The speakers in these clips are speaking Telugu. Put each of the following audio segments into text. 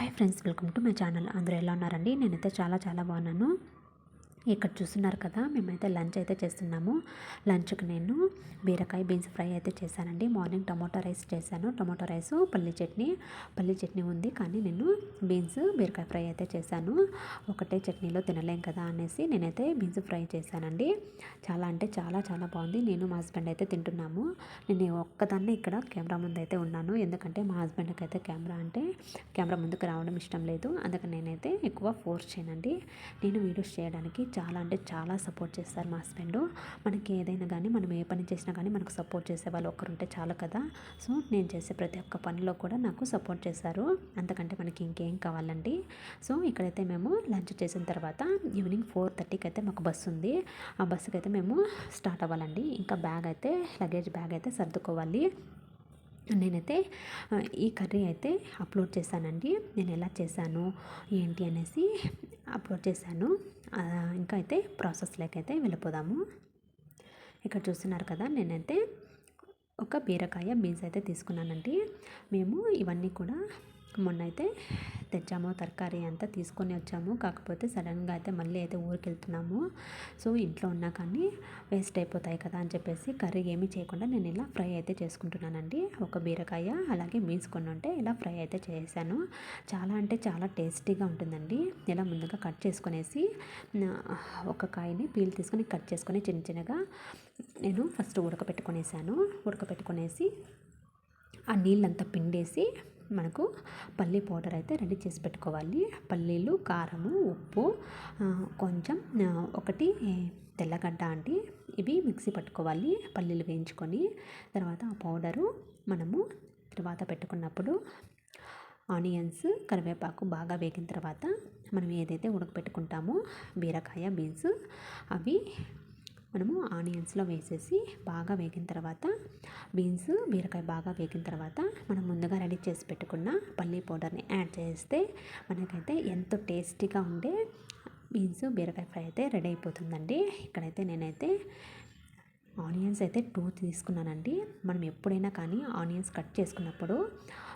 Hi friends welcome to my channel. అందరూ ఎలా ఉన్నారండి? నేనైతే చాలా చాలా బాగున్నాను. ఇక్కడ చూస్తున్నారు కదా మేమైతే లంచ్ అయితే చేస్తున్నాము. లంచ్కి నేను బీరకాయ బీన్స్ ఫ్రై అయితే చేశానండి. మార్నింగ్ టమాటో రైస్ చేశాను. టమాటో రైస్ పల్లి చట్నీ. పల్లి చట్నీ ఉంది కానీ నేను బీన్స్ బీరకాయ ఫ్రై అయితే చేశాను. ఒకటే చట్నీలో తినలేం కదా అనేసి నేనైతే బీన్స్ ఫ్రై చేశానండి. చాలా అంటే చాలా చాలా బాగుంది. నేను మా హస్బెండ్ అయితే తింటున్నాము. నేను ఒక్కదాన్నే ఇక్కడ కెమెరా ముందు అయితే ఉన్నాను. ఎందుకంటే మా హస్బెండ్కి అయితే కెమెరా అంటే కెమెరా ముందుకు రావడం ఇష్టం లేదు. అందుకని నేనైతే ఎక్కువ ఫోర్స్ చేయనండి. నేను వీడియోస్ చేయడానికి చాలా అంటే చాలా సపోర్ట్ చేస్తారు మా హస్బెండ్. మనకి ఏదైనా కానీ మనం ఏ పని చేసినా కానీ మనకు సపోర్ట్ చేసే వాళ్ళు ఒకరుంటే చాలు కదా. సో నేను చేసే ప్రతి ఒక్క పనిలో కూడా నాకు సపోర్ట్ చేశారు అంతకంటే మనకి ఇంకేం కావాలండి? సో ఇక్కడైతే మేము లంచ్ చేసిన తర్వాత ఈవినింగ్ ఫోర్ థర్టీకి అయితే మాకు బస్సు ఉంది. ఆ బస్సుకి అయితే మేము స్టార్ట్ అవ్వాలండి. ఇంకా బ్యాగ్ అయితే లగేజ్ బ్యాగ్ అయితే సర్దుకోవాలి. నేనైతే ఈ కర్రీ అయితే అప్లోడ్ చేశానండి. నేను ఎలా చేశాను ఏంటి అనేసి అప్లోడ్ చేశాను. ఇంకా అయితే ప్రాసెస్లోకి అయితే వెళ్ళిపోదాము. ఇక్కడ చూస్తున్నారు కదా నేనైతే ఒక బీరకాయ బీన్స్ అయితే తీసుకున్నానండి. మేము ఇవన్నీ కూడా మొన్న అయితే తెచ్చాము తరకారీ అంతా తీసుకొని వచ్చాము. కాకపోతే సడన్గా అయితే మళ్ళీ అయితే ఊరికి వెళ్తున్నాము సో ఇంట్లో ఉన్నా కానీ వేస్ట్ అయిపోతాయి కదా అని చెప్పేసి కర్రీ ఏమీ చేయకుండా నేను ఇలా ఫ్రై అయితే చేసుకుంటున్నానండి. ఒక బీరకాయ అలాగే బీన్స్ కొన్ని ఉంటే ఇలా ఫ్రై అయితే చేశాను. చాలా అంటే చాలా టేస్టీగా ఉంటుందండి. ఇలా ముందుగా కట్ చేసుకునేసి ఒక కాయని పీల్ తీసుకొని కట్ చేసుకొని చిన్న చిన్నగా నేను ఫస్ట్ ఉడకపెట్టుకునేసాను ఉడకపెట్టుకునేసి ఆ నీళ్ళంతా పిండేసి మనకు పల్లీ పౌడర్ అయితే రెడీ చేసి పెట్టుకోవాలి. పల్లీలు కారము ఉప్పు కొంచెం ఒకటి తెల్లగడ్డ అండి. ఇవి మిక్సీ పట్టుకోవాలి. పల్లీలు వేయించుకొని తర్వాత ఆ పౌడరు మనము తర్వాత పెట్టుకున్నప్పుడు ఆనియన్స్ కరివేపాకు బాగా వేగిన తర్వాత మనం ఏదైతే ఉడకపెట్టుకుంటామో బీరకాయ బీన్స్ అవి మనము ఆనియన్స్లో వేసేసి బాగా వేగిన తర్వాత బీన్స్ బీరకాయ బాగా వేగిన తర్వాత మనం ముందుగా రెడీ చేసి పెట్టుకున్న పల్లీ పౌడర్ని యాడ్ చేస్తే మనకైతే ఎంతో టేస్టీగా ఉండే బీన్స్ బీరకాయ ఫ్రై అయితే రెడీ అయిపోతుందండి. ఇక్కడైతే నేనైతే ఆనియన్స్ అయితే టూ తీసుకున్నానండి. మనం ఎప్పుడైనా కానీ ఆనియన్స్ కట్ చేసుకున్నప్పుడు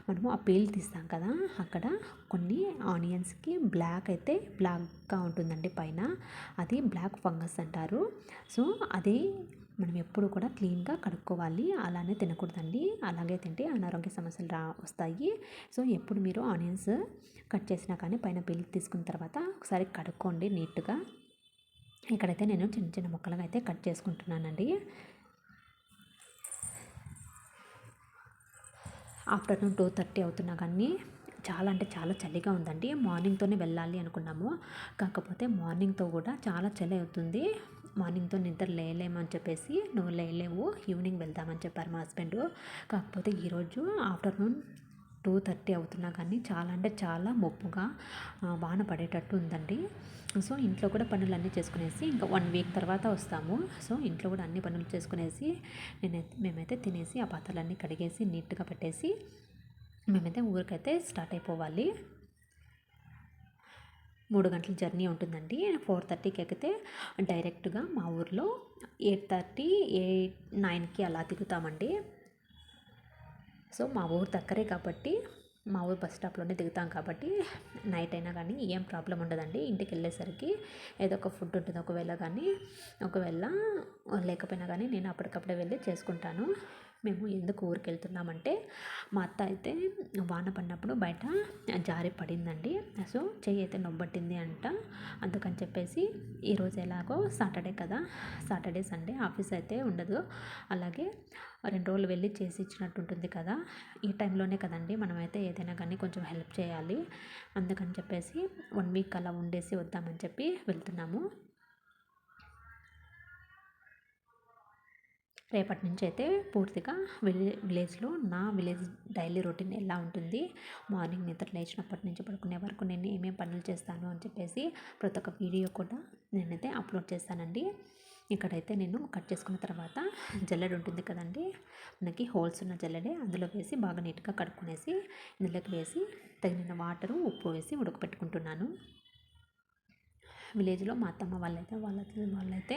మనము ఆ పీల్ తీస్తాం కదా అక్కడ కొన్ని ఆనియన్స్కి బ్లాక్ అయితే బ్లాక్గా ఉంటుందండి పైన. అది బ్లాక్ ఫంగస్ అంటారు. సో అది మనం ఎప్పుడు కూడా క్లీన్గా కడుక్కోవాలి. అలానే తినకూడదండి. అలాగే తింటే అనారోగ్య సమస్యలు రా వస్తాయి. సో ఎప్పుడు మీరు ఆనియన్స్ కట్ చేసినా కానీ పైన పీల్ తీసుకున్న తర్వాత ఒకసారి కడుక్కోండి నీట్గా. ఇక్కడైతే నేను చిన్న చిన్న ముక్కలుగా అయితే కట్ చేసుకుంటున్నానండి. ఆఫ్టర్నూన్ టూ థర్టీ అవుతున్నా కానీ చాలా అంటే చాలా చలిగా ఉందండి. మార్నింగ్తోనే వెళ్ళాలి అనుకున్నాము. కాకపోతే మార్నింగ్తో కూడా చాలా చలి అవుతుంది. మార్నింగ్తో నిద్ర లేయలేమని చెప్పేసి నువ్వు లేయలేవు. ఈవినింగ్ వెళ్దామని చెప్పారు మా హస్బెండ్. కాకపోతే ఈరోజు ఆఫ్టర్నూన్ టూ థర్టీ అవుతున్నా కానీ చాలా అంటే చాలా మొప్పుగా వాన పడేటట్టు ఉందండి. సో ఇంట్లో కూడా పనులు అన్నీ చేసుకునేసి ఇంకా వన్ వీక్ తర్వాత వస్తాము. సో ఇంట్లో కూడా అన్ని పనులు చేసుకునేసి నేనైతే మేమైతే తినేసి ఆ పాత్రలన్నీ కడిగేసి నీట్గా పెట్టేసి మేమైతే ఊరికైతే స్టార్ట్ అయిపోవాలి. మూడు గంటల జర్నీ ఉంటుందండి. ఫోర్ థర్టీకి ఎక్కితే డైరెక్ట్గా మా ఊర్లో ఎయిట్ థర్టీ ఎయిట్ నైన్కి అలా దిగుతామండి. సో మా ఊరు దగ్గరే కాబట్టి మా ఊరు బస్ స్టాప్లోనే దిగుతాం కాబట్టి నైట్ అయినా కానీ ఏం ప్రాబ్లం ఉండదండి. ఇంటికి వెళ్ళేసరికి ఏదో ఒక ఫుడ్ ఉంటుంది. ఒకవేళ కానీ ఒకవేళ లేకపోయినా కానీ నేను అప్పటికప్పుడే వెళ్ళి చేసుకుంటాను. మేము ఎందుకు ఊరికి వెళ్తున్నామంటే మా అత్త అయితే వాన పడినప్పుడు బయట జారి పడిందండి. సో చెయ్యి అయితే నొబ్బట్టింది అంట. అందుకని చెప్పేసి ఈరోజు ఎలాగో సాటర్డే కదా. సాటర్డే సండే ఆఫీస్ అయితే ఉండదు. అలాగే రెండు రోజులు వెళ్ళి చేసి ఇచ్చినట్టు ఉంటుంది కదా. ఈ టైంలోనే కదండి మనమైతే ఏదైనా కానీ కొంచెం హెల్ప్ చేయాలి. అందుకని చెప్పేసి వన్ వీక్ అలా ఉండేసి వద్దామని చెప్పి వెళ్తున్నాము. రేపటి నుంచి అయితే పూర్తిగా విలే విలేజ్లో నా విలేజ్ డైలీ రొటీన్ ఎలా ఉంటుంది? మార్నింగ్ నిద్ర లేచినప్పటి నుంచి పడుకునే వరకు నేను ఏమేమి పనులు చేస్తాను అని చెప్పేసి ప్రతి ఒక్క వీడియో కూడా నేనైతే అప్లోడ్ చేస్తానండి. ఇక్కడైతే నేను కట్ చేసుకున్న తర్వాత జల్లెడ ఉంటుంది కదండి మనకి హోల్స్ ఉన్న జల్లెడే అందులో వేసి బాగా నీట్గా కడుక్కునేసి ఇందులోకి వేసి తగిన వాటరు ఉప్పు వేసి ఉడకపెట్టుకుంటున్నాను. విలేజ్లో మా అత్తమ్మ వాళ్ళైతే వాళ్ళ వాళ్ళైతే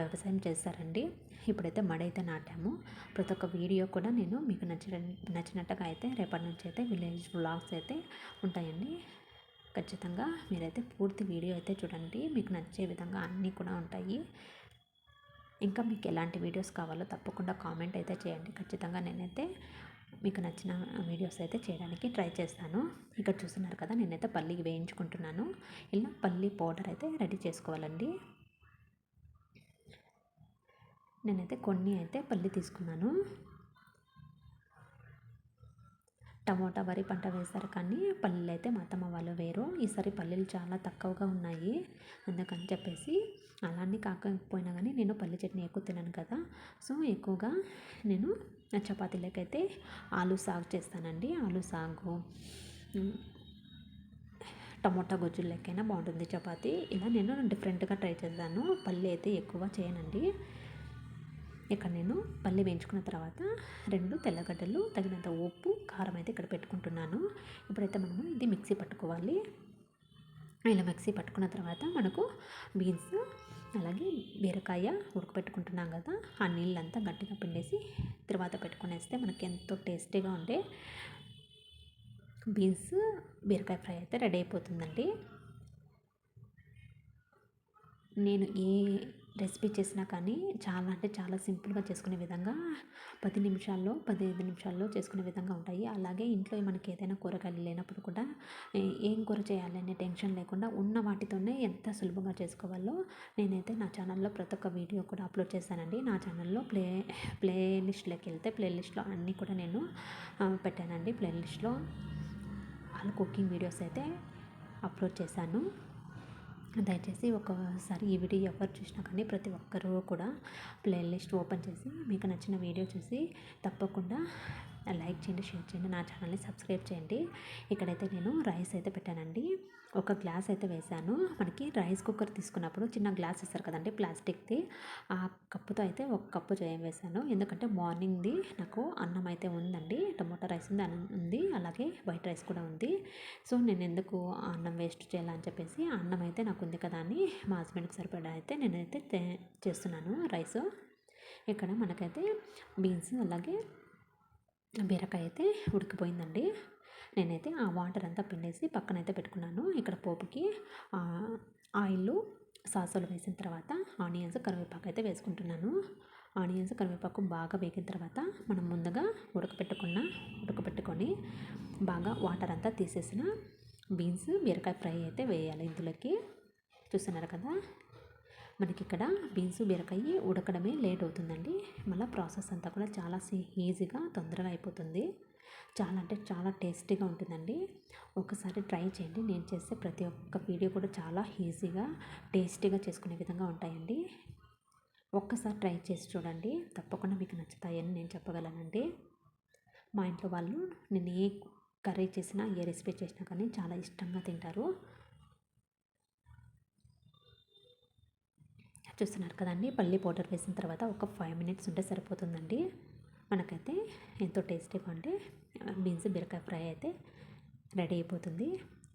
వ్యవసాయం చేస్తారండి. ఇప్పుడైతే మడైతే నాటాము. ప్రతి ఒక్క వీడియో కూడా నేను మీకు నచ్చిన నచ్చినట్టుగా అయితే రేపటి నుంచి అయితే విలేజ్ వ్లాగ్స్ అయితే ఉంటాయండి. ఖచ్చితంగా మీరైతే పూర్తి వీడియో అయితే చూడండి. మీకు నచ్చే విధంగా అన్నీ కూడా ఉంటాయి. ఇంకా మీకు ఎలాంటి వీడియోస్ కావాలో తప్పకుండా కామెంట్ అయితే చేయండి. ఖచ్చితంగా నేనైతే మీకు నచ్చిన వీడియోస్ అయితే చేయడానికి ట్రై చేస్తాను. ఇక్కడ చూస్తున్నారు కదా నేనైతే పల్లి వేయించుకుంటున్నాను. ఇలా పల్లి పౌడర్ అయితే రెడీ చేసుకోవాలండి. నేనైతే కొన్ని అయితే పల్లి తీసుకున్నాను. టమోటా వరి పంట వేశారు కానీ పల్లీలు అయితే మా అత్తమ్మ వాళ్ళు వేరు. ఈసారి పల్లీలు చాలా తక్కువగా ఉన్నాయి అందుకని చెప్పేసి అలానే కాకపోయినా కానీ నేను పల్లి చట్నీ ఎక్కువ తినను కదా. సో ఎక్కువగా నేను చపాతీలకైతే ఆలు సాగు చేస్తానండి. ఆలు సాగు టమోటా గుజ్జులు లెక్కైనా బాగుంటుంది చపాతీ. ఇలా నేను డిఫరెంట్గా ట్రై చేస్తాను. పల్లి అయితే ఎక్కువ చేయనండి. ఇక్కడ నేను పల్లి వేయించుకున్న తర్వాత రెండు తెల్లగడ్డలు తగినంత ఉప్పు కారం అయితే ఇక్కడ పెట్టుకుంటున్నాను. ఇప్పుడైతే మనము ఇది మిక్సీ పట్టుకోవాలి. ఇలా మిక్సీ పట్టుకున్న తర్వాత మనకు బీన్స్ అలాగే బీరకాయ ఉడకపెట్టుకుంటున్నాం కదా ఆ నీళ్ళంతా గట్టిగా పిండేసి తర్వాత పెట్టుకునేస్తే మనకి ఎంతో టేస్టీగా ఉండే బీన్స్ బీరకాయ ఫ్రై అయితే రెడీ అయిపోతుందండి. నేను ఏ రెసిపీ చేసినా కానీ చాలా అంటే చాలా సింపుల్గా చేసుకునే విధంగా పది నిమిషాల్లో పదిహేను నిమిషాల్లో చేసుకునే విధంగా ఉంటాయి. అలాగే ఇంట్లో మనకి ఏదైనా కూరగాయలు లేనప్పుడు కూడా ఏం కూర చేయాలి అనే టెన్షన్ లేకుండా ఉన్న వాటితోనే ఎంత సులభంగా చేసుకోవాలో నేనైతే నా ఛానల్లో ప్రతి ఒక్క వీడియో కూడా అప్లోడ్ చేశానండి. నా ఛానల్లో ప్లే ప్లేలిస్ట్లోకి వెళ్తే ప్లేలిస్ట్లో అన్నీ కూడా నేను పెట్టానండి. ప్లేలిస్ట్లో వాళ్ళ కుకింగ్ వీడియోస్ అయితే అప్లోడ్ చేశాను. దయచేసి ఒకసారి ఈ వీడియో ఎవరు చూసినా కానీ ప్రతి ఒక్కరూ కూడా ప్లేలిస్ట్ ఓపెన్ చేసి మీకు నచ్చిన వీడియో చూసి తప్పకుండా లైక్ చేయండి షేర్ చేయండి నా ఛానల్ని సబ్స్క్రైబ్ చేయండి. ఇక్కడైతే నేను రైస్ అయితే పెట్టానండి. ఒక గ్లాస్ అయితే వేసాను మనకి రైస్ కుక్కర్ తీసుకున్నప్పుడు చిన్న గ్లాస్ ఇస్తారు కదండి ప్లాస్టిక్ది. ఆ కప్పుతో అయితే ఒక కప్పు చేయం వేసాను ఎందుకంటే మార్నింగ్ది నాకు అన్నం అయితే ఉందండి టమోటా రైస్ ఉంది అన్నం ఉంది అలాగే వైట్ రైస్ కూడా ఉంది. సో నేను ఎందుకు అన్నం వేస్ట్ చేయాలని చెప్పేసి అన్నం అయితే నాకు ఉంది కదా అని మా హస్బెండ్కి సరిపడా అయితే నేనైతే చేస్తున్నాను రైస్. ఇక్కడ మనకైతే బీన్స్ అలాగే బీరకాయ అయితే ఉడికిపోయిందండి. నేనైతే ఆ వాటర్ అంతా పిండేసి పక్కనైతే పెట్టుకున్నాను. ఇక్కడ పోపుకి ఆయిల్ సాసులు వేసిన తర్వాత ఆనియన్స్ కరివేపాకు అయితే వేసుకుంటున్నాను. ఆనియన్స్ కరివేపాకు బాగా వేగిన తర్వాత మనం ముందుగా ఉడకపెట్టుకున్న ఉడకపెట్టుకొని బాగా వాటర్ అంతా తీసేసిన బీన్స్ బీరకాయ ఫ్రై అయితే వేయాలి ఇందులోకి. చూస్తున్నారు కదా? మనకి ఇక్కడ బీన్స్ బీరకాయ ఉడకడమే లేట్ అవుతుందండి మళ్ళీ ప్రాసెస్ అంతా కూడా చాలా ఈజీగా తొందరగా అయిపోతుంది. చాలా అంటే చాలా టేస్టీగా ఉంటుందండి. ఒకసారి ట్రై చేయండి. నేను చేసే ప్రతి ఒక్క వీడియో కూడా చాలా ఈజీగా టేస్టీగా చేసుకునే విధంగా ఉంటాయండి. ఒక్కసారి ట్రై చేసి చూడండి. తప్పకుండా మీకు నచ్చుతాయని నేను చెప్పగలనండి. మా ఇంట్లో వాళ్ళు నేను ఏ కర్రీ చేసినా ఏ రెసిపీ చేసినా కానీ చాలా ఇష్టంగా తింటారు. చూస్తున్నారు కదండి పల్లి పౌడర్ వేసిన తర్వాత ఒక ఫైవ్ మినిట్స్ ఉంటే సరిపోతుందండి. మనకైతే ఎంతో టేస్టీగా ఉండే బీన్స్ బీరకాయ ఫ్రై అయితే రెడీ అయిపోతుంది.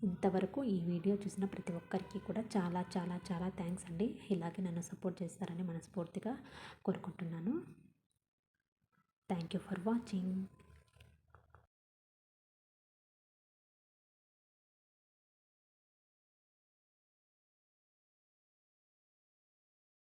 ఇంతవరకు ఈ వీడియో చూసిన ప్రతి ఒక్కరికి కూడా చాలా చాలా చాలా థ్యాంక్స్ అండి. ఇలాగే నన్ను సపోర్ట్ చేస్తారని మనస్ఫూర్తిగా కోరుకుంటున్నాను. Thank you for watching